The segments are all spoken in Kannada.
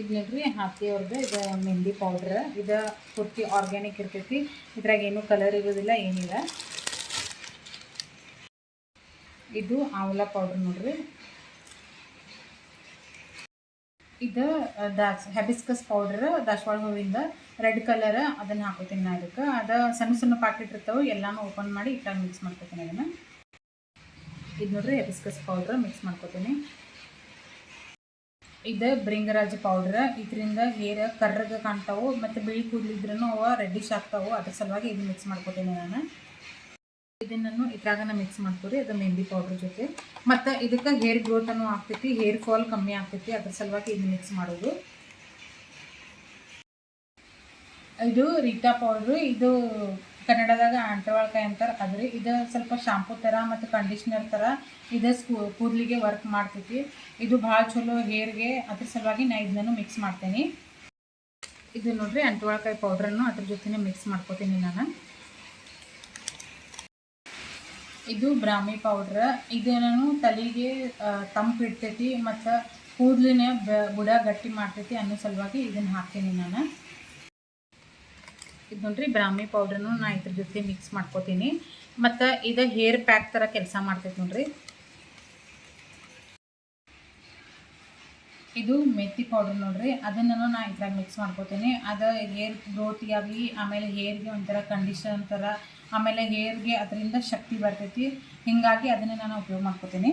ಇದು ನೋಡ್ರಿ ಹಾಕಿಯವ್ರದ್ದು ಇದು ಮೆಹಂದಿ ಪೌಡ್ರ್ ಇದು ಪೂರ್ತಿ ಆರ್ಗ್ಯಾನಿಕ್ ಇರ್ತೈತಿ. ಇದ್ರಾಗ ಏನೂ ಕಲರ್ ಇರೋದಿಲ್ಲ, ಏನಿಲ್ಲ. ಇದು ಆಮ್ಲ ಪೌಡ್ರ್ ನೋಡ್ರಿ. ಇದು ದಾಸ್ ಹೆಬಿಸ್ಕಸ್ ಪೌಡ್ರ್ ದಾಸವಾಳ ಹೂವಿಂದ ರೆಡ್ ಕಲರ್ ಅದನ್ನು ಹಾಕೋತೀನಿ ನಾ ಅದಕ್ಕೆ ಅದು ಸಣ್ಣ ಸಣ್ಣ ಪಾಕೆಟ್ ಇರ್ತಾವೆ, ಎಲ್ಲನೂ ಓಪನ್ ಮಾಡಿ ಇಟ್ಟಾಗ ಮಿಕ್ಸ್ ಮಾಡ್ಕೋತೀನಿ ಅದನ್ನು. ಇದು ನೋಡ್ರಿ ಹೆಬಿಸ್ಕಸ್ ಪೌಡ್ರ್ ಮಿಕ್ಸ್ ಮಾಡ್ಕೊತೀನಿ. ಇದು ಬ್ರಿಂಗರಾಜ್ ಪೌಡ್ರ್ ಇದರಿಂದ ಹೇರ್, ಕರ್ರಗೆ ಕಾಣ್ತಾವು. ಮತ್ತು ಬಿಳಿ ಕೂದಲಿದ್ರೂ ಅವು ರೆಡ್ಡಿಶ್ ಆಗ್ತಾವೆ. ಅದ್ರ ಸಲುವಾಗಿ ಇದು ಮಿಕ್ಸ್ ಮಾಡ್ಕೊತೀನಿ ನಾನು. ಇದನ್ನು ಇದ್ರಾಗನ ಮಿಕ್ಸ್ ಮಾಡ್ಕೊರಿ ಅದು ಮೆಹಂದಿ ಪೌಡ್ರ್ ಜೊತೆ. ಮತ್ತು ಇದಕ್ಕೆ ಹೇರ್ ಗ್ರೋತನು ಆಗ್ತೈತಿ. ಹೇರ್ ಫಾಲ್ ಕಮ್ಮಿ ಆಗ್ತೈತಿ. ಅದ್ರ ಸಲುವಾಗಿ ಇದು ಮಿಕ್ಸ್ ಮಾಡೋದು. ಇದು ರೀಟಾ ಪೌಡ್ರು ಇದು ಕನ್ನಡದಾಗ ಅಂಟವಾಳ್ಕಾಯಿ ಅಂತಾರೆ. ಅದ್ರಿ ಇದು ಸ್ವಲ್ಪ ಶಾಂಪೂ ಥರ ಮತ್ತು ಕಂಡೀಷ್ನರ್ ಥರ ಇದು ಸ್ಕೂ ಕೂದಲಿಗೆ ವರ್ಕ್ ಮಾಡ್ತೈತಿ. ಇದು ಭಾಳ ಚಲೋ ಹೇರ್ಗೆ ಅದ್ರ ಸಲುವಾಗಿ ನಾ ಇದನ್ನು ಮಿಕ್ಸ್ ಮಾಡ್ತೀನಿ. ಇದು ನೋಡ್ರಿ ಅಂಟವಾಳ್ಕಾಯಿ ಪೌಡ್ರನ್ನು ಅದ್ರ ಜೊತೆನೇ ಮಿಕ್ಸ್ ಮಾಡ್ಕೋತೀನಿ ನಾನು. ಇದು ಬ್ರಾಹ್ಮಿ ಪೌಡ್ರ್ ಇದು ನಾನು ತಲೆಗೆ ತಂಪು ಇಡ್ತೈತಿ ಮತ್ತು ಕೂದಲಿನ ಬುಡ ಗಟ್ಟಿ ಮಾಡ್ತೈತಿ ಅನ್ನೋ ಸಲುವಾಗಿ ಇದನ್ನು ಹಾಕ್ತೀನಿ ನಾನು. ಇದು ನೋಡ್ರಿ, ಬ್ರಾಹ್ಮಿ ಪೌಡ್ರನ್ನು ನಾ ಇದ್ರ ಜೊತೆ ಮಿಕ್ಸ್ ಮಾಡ್ಕೋತೀನಿ. ಮತ್ತು ಇದು ಹೇರ್ ಪ್ಯಾಕ್ ಥರ ಕೆಲಸ ಮಾಡ್ತೈತೆ ನೋಡ್ರಿ. ಇದು ಮೆತ್ತಿ ಪೌಡರ್ ನೋಡ್ರಿ ಅದನ್ನು ನಾ ಇದ್ರಾಗ ಮಿಕ್ಸ್ ಮಾಡ್ಕೋತೀನಿ. ಅದು ಹೇರ್ ಗ್ರೋತಿಗಾಗಲಿ ಆಮೇಲೆ ಹೇರ್ಗೆ ಒಂಥರ ಕಂಡೀಷನ್ ಥರ ಆಮೇಲೆ ಹೇರ್ಗೆ ಅದರಿಂದ ಶಕ್ತಿ ಬರ್ತೈತಿ. ಹೀಗಾಗಿ ಅದನ್ನು ನಾನು ಉಪಯೋಗ ಮಾಡ್ಕೋತೀನಿ.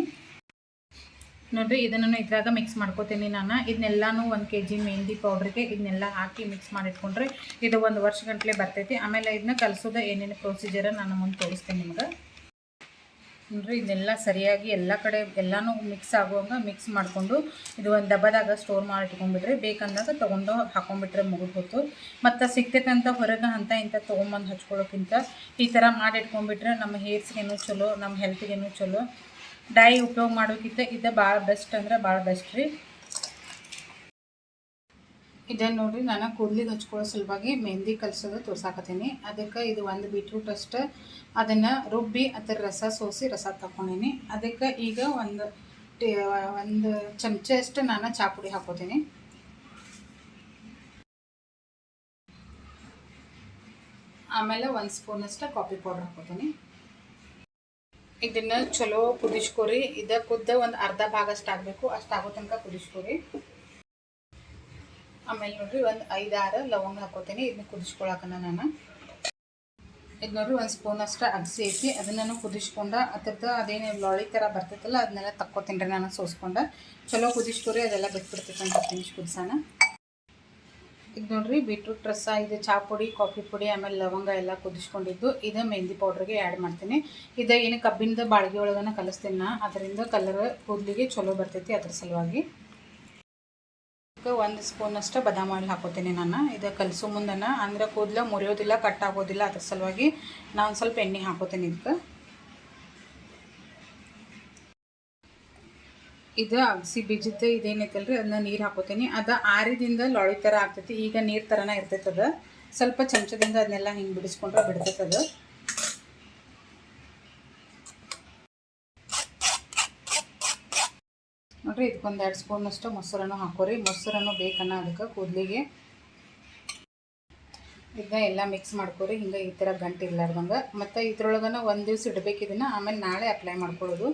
ನೋಡ್ರಿ, ಇದನ್ನು ಇದ್ರಾಗ ಮಿಕ್ಸ್ ಮಾಡ್ಕೋತೀನಿ ನಾನು. ಇದನ್ನೆಲ್ಲನೂ ಒಂದು ಕೆ ಜಿ ಮೆಹಂದಿ ಪೌಡ್ರಿಗೆ ಇದನ್ನೆಲ್ಲ ಹಾಕಿ ಮಿಕ್ಸ್ ಮಾಡಿಟ್ಕೊಂಡ್ರೆ ಇದು ಒಂದು ವರ್ಷ ಗಂಟಲೆ ಬರ್ತೈತಿ. ಆಮೇಲೆ ಇದನ್ನ ಕಲಿಸೋದು ಏನೇನು ಪ್ರೊಸೀಜರ ನಾನು ಮುಂದೆ ತೋರಿಸ್ತೀನಿ ನಿಮ್ಗೆ. ನೋಡಿರಿ ಇದನ್ನೆಲ್ಲ ಸರಿಯಾಗಿ ಎಲ್ಲ ಕಡೆ ಎಲ್ಲನೂ ಮಿಕ್ಸ್ ಆಗುವಾಗ ಮಿಕ್ಸ್ ಮಾಡಿಕೊಂಡು ಇದು ಒಂದು ಡಬ್ಬದಾಗ ಸ್ಟೋರ್ ಮಾಡಿ ಇಟ್ಕೊಂಡ್ಬಿಟ್ರೆ ಬೇಕಂದಾಗ ತೊಗೊಂಡು ಹಾಕೊಂಡ್ಬಿಟ್ರೆ ಮುಗಿದು ಹೋತು ಮತ್ತು ಸಿಗ್ತೈತಂತ ಹೊರಗೆ ಅಂತ ಇಂಥ ತೊಗೊಂಬಂದು ಹಚ್ಕೊಳ್ಳೋಕ್ಕಿಂತ ಈ ಥರ ಮಾಡಿ ಇಟ್ಕೊಂಡ್ಬಿಟ್ರೆ ನಮ್ಮ ಹೇರ್ಸ್ಗೇನು ಚಲೋ, ನಮ್ಮ ಹೆಲ್ತ್ಗೇನು ಚಲೋ. ಡೈ ಉಪಯೋಗ ಮಾಡೋಕ್ಕಿಂತ ಇದು ಭಾಳ ಬೆಸ್ಟ್ ಅಂದ್ರೆ ಭಾಳ ಬೆಸ್ಟ್ ರೀ. ಇದನ್ನು ನೋಡಿರಿ, ನಾನು ಕೂದಲಿಗೆ ಹಚ್ಕೊಳ್ಳೋ ಸಲುವಾಗಿ ಮೆಹಂದಿ ಕಲಿಸೋದು ತೋರ್ಸಾಕತ್ತೀನಿ. ಅದಕ್ಕೆ ಇದು ಒಂದು ಬೀಟ್ರೂಟ್ ಅಷ್ಟು. ಅದನ್ನು ರುಬ್ಬಿ ಅದರ ರಸ ಸೋಸಿ ರಸ ತಗೊಂಡೀನಿ ಅದಕ್ಕೆ ಈಗ ಒಂದು ಒಂದು ಚಮಚ ಅಷ್ಟು ನಾನು ಚಾ ಪುಡಿ ಹಾಕೋತೀನಿ ಆಮೇಲೆ ಒಂದು ಸ್ಪೂನಷ್ಟು ಕಾಫಿ ಪೌಡ್ರ್ ಹಾಕೋತೀನಿ ಇದನ್ನು ಚಲೋ ಕುದಿಸ್ಕೊರಿ. ಇದ ಕುದ್ದ ಒಂದು ಅರ್ಧ ಭಾಗ ಅಷ್ಟು ಆಗಬೇಕು. ಅಷ್ಟು ಆಗೋ ತನಕ ಕುದಿಸ್ಕೊರಿ. ಆಮೇಲೆ ನೋಡ್ರಿ ಒಂದು ಐದಾರು ಲವಂಗ ಹಾಕೋತೀನಿ. ಇದನ್ನ ಕುದಿಸ್ಕೊಳಕನ ನಾನು. ಇದು ನೋಡ್ರಿ ಒಂದು ಸ್ಪೂನ್ ಅಷ್ಟು ಅಗಸಿ ಐತಿ. ಅದನ್ನು ಕುದಿಸ್ಕೊಂಡ ಅದ್ರದ್ದು ಅದೇನು ಲೊಳಿ ಥರ ಬರ್ತೈತಲ್ಲ, ಅದನ್ನೆಲ್ಲ ತಕ್ಕೋತೀನಿ ರೀ ನಾನು ಸೋಸ್ಕೊಂಡ. ಚಲೋ ಕುದಿಸ್ಕೊರಿ, ಅದೆಲ್ಲ ಬಿಟ್ಬಿಡ್ತೈತೆ ಅಂತ ನಿಮಿಷ ಕುದಿಸೋಣ. ಇದು ನೋಡ್ರಿ ಬೀಟ್ರೂಟ್ ರಸ, ಇದು ಚಹಾ ಪುಡಿ ಕಾಫಿ ಪುಡಿ, ಆಮೇಲೆ ಲವಂಗ ಎಲ್ಲ ಕುದಿಸ್ಕೊಂಡಿದ್ದು. ಇದು ಮೆಹಂದಿ ಪೌಡ್ರಿಗೆ ಆ್ಯಡ್ ಮಾಡ್ತೀನಿ. ಇದು ಏನು ಕಬ್ಬಿಣದ ಬಾಳ್ಗೆ ಒಳಗನ ಕಲಿಸ್ತೀನಿ ನಾ. ಅದರಿಂದ ಕಲರ್ ಕೂದಲಿಗೆ ಚಲೋ ಬರ್ತೈತಿ ಅದ್ರ ಸಲುವಾಗಿ. ಒಂದು ಸ್ಪೂನ್ ಅಷ್ಟು ಬದಾಮ್ ಆಯಿಲ್ ಹಾಕೋತೀನಿ ನಾನು. ಇದು ಕಲಸೋ ಮುಂದನ, ಅಂದ್ರೆ ಕೂದಲು ಮುರಿಯೋದಿಲ್ಲ, ಕಟ್ ಆಗೋದಿಲ್ಲ ಅದ್ರ ಸಲುವಾಗಿ ನಾನು ಸ್ವಲ್ಪ ಎಣ್ಣೆ ಹಾಕೋತೀನಿ ಇದಕ್ಕೆ ಇದು ಅಗಸಿ ಬೀಜದ ಇದೇನೈತಲ್ರಿ, ಅದನ್ನ ನೀರು ಹಾಕೋತೀನಿ. ಅದು ಆರಿದಿಂದ ಲೊಳಿ ಥರ ಆಗ್ತೈತಿ. ಈಗ ನೀರು ಥರನ ಇರ್ತೈತೆ ಅದು. ಸ್ವಲ್ಪ ಚಮಚದಿಂದ ಅದನ್ನೆಲ್ಲ ಹಿಂಗೆ ಬಿಡಿಸ್ಕೊಂಡ್ರೆ ಬಿಡ್ತೈತೆ ಅದು. ನೋಡ್ರಿ ಇದಕ್ಕೊಂದು ಎರಡು ಸ್ಪೂನಷ್ಟು ಮೊಸರನ್ನು ಹಾಕೋರಿ. ಮೊಸರನ್ನು ಬೇಕನ್ನ ಅದಕ್ಕೆ ಕೂದಲಿಗೆ. ಇದನ್ನ ಎಲ್ಲ ಮಿಕ್ಸ್ ಮಾಡ್ಕೊರಿ. ಹಿಂಗೆ ಈ ಥರ ಗಂಟು ಇರ್ಲಾರ್ದಂಗೆ. ಮತ್ತು ಇದ್ರೊಳಗನ ಒಂದು ದಿವ್ಸ ಇಡಬೇಕು ಆಮೇಲೆ ನಾಳೆ ಅಪ್ಲೈ ಮಾಡ್ಕೊಳ್ಳೋದು.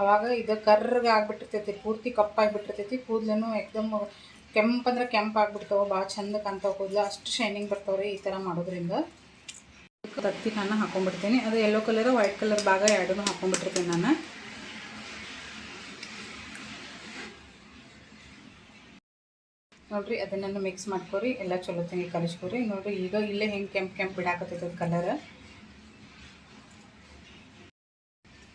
ಆವಾಗ ಇದು ಕರ್ರಗೆ ಆಗ್ಬಿಟ್ಟಿರ್ತೈತಿ, ಪೂರ್ತಿ ಕಪ್ಪಾಗಿಬಿಟ್ಟಿರ್ತೈತಿ ಕೂದಲೂ ಎಕ್ದಮ್ ಕೆಂಪಂದ್ರೆ ಕೆಂಪು ಆಗ್ಬಿಡ್ತಾವೆ, ಭಾಳ ಚಂದ ಕಾಣ್ತಾವೆ ಕೂದಲು, ಅಷ್ಟು ಶೈನಿಂಗ್ ಬರ್ತಾವೆ ಈ ಥರ ಮಾಡೋದ್ರಿಂದ. ತತ್ತಿ ನಾನು ಹಾಕೊಂಡ್ಬಿಡ್ತೀನಿ ಅದು ಯೆಲ್ಲೋ ಕಲರ್ ವೈಟ್ ಕಲರ್ ಭಾಗ ಎರಡೂ ಹಾಕೊಂಡ್ಬಿಟ್ಟಿರ್ತೀನಿ ನಾನು. ನೋಡ್ರಿ, ಅದನ್ನು ಮಿಕ್ಸ್ ಮಾಡ್ಕೊರಿ, ಎಲ್ಲ ಚಲೋ ಕಲಿಸ್ಕೊರಿ, ನೋಡ್ರಿ ಈಗ ಇಲ್ಲೇ ಹೆಂಗೆ ಕೆಂಪು ಕೆಂಪು ಬಿಡಾಕತ್ತೈತೆ ಕಲರ್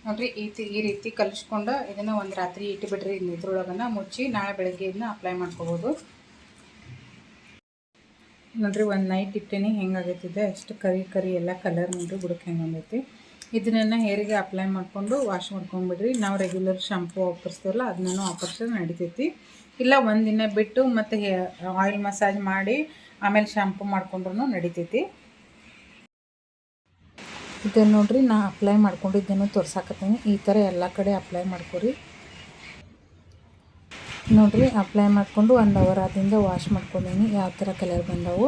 ನೋಡ್ರಿ, ಈ ಈ ರೀತಿ ಕಲಿಸ್ಕೊಂಡು ಇದನ್ನು ಒಂದು ರಾತ್ರಿ ಇಟ್ಟುಬಿಡ್ರಿ ಇದ್ರೊಳಗನ ಮುಚ್ಚಿ ನಾಳೆ ಬೆಳಗ್ಗೆ ಇದನ್ನ ಅಪ್ಲೈ ಮಾಡ್ಕೋಬೋದು. ನೋಡ್ರಿ, ಒಂದು ನೈಟ್ ಇಟ್ಟೇನೆ ಹೆಂಗಾಗೈತಿದೆ ಅಷ್ಟು ಕರಿ ಕರಿ ಎಲ್ಲ ಕಲರ್ ನೋಡ್ರಿ ಬುಡಕ್ಕೆ ಹೆಂಗೆ ಬಂದೈತಿ. ಇದನ್ನ ಹೇರಿಗೆ ಅಪ್ಲೈ ಮಾಡಿಕೊಂಡು ವಾಶ್ ಮಾಡ್ಕೊಂಡ್ಬಿಡ್ರಿ ನಾವು ರೆಗ್ಯುಲರ್ ಶಾಂಪೂ ವಾಪರಿಸ್ತೀವಲ್ಲ ಅದನ್ನೂ ವಾಪರ್ಸಿದ್ರೆ ನಡಿತೈತಿ. ಇಲ್ಲ ಒಂದಿನ ಬಿಟ್ಟು ಮತ್ತು ಆಯಿಲ್ ಮಸಾಜ್ ಮಾಡಿ ಆಮೇಲೆ ಶಾಂಪೂ ಮಾಡ್ಕೊಂಡ್ರೂ ನಡಿತೈತಿ. ಇದು ನೋಡ್ರಿ, ನಾ ಅಪ್ಲೈ ಮಾಡ್ಕೊಂಡಿದ್ದೇನು, ತೋರ್ಸಾಕತ್ತೀನಿ. ಈ ಥರ ಎಲ್ಲ ಕಡೆ ಅಪ್ಲೈ ಮಾಡ್ಕೊರಿ. ನೋಡ್ರಿ ಅಪ್ಲೈ ಮಾಡಿಕೊಂಡು ಒಂದು ಅವರ್ ಆದಿಂದ ವಾಶ್ ಮಾಡ್ಕೊಂಡೀನಿ. ಯಾವ ಥರ ಕಲರ್ ಬಂದವು?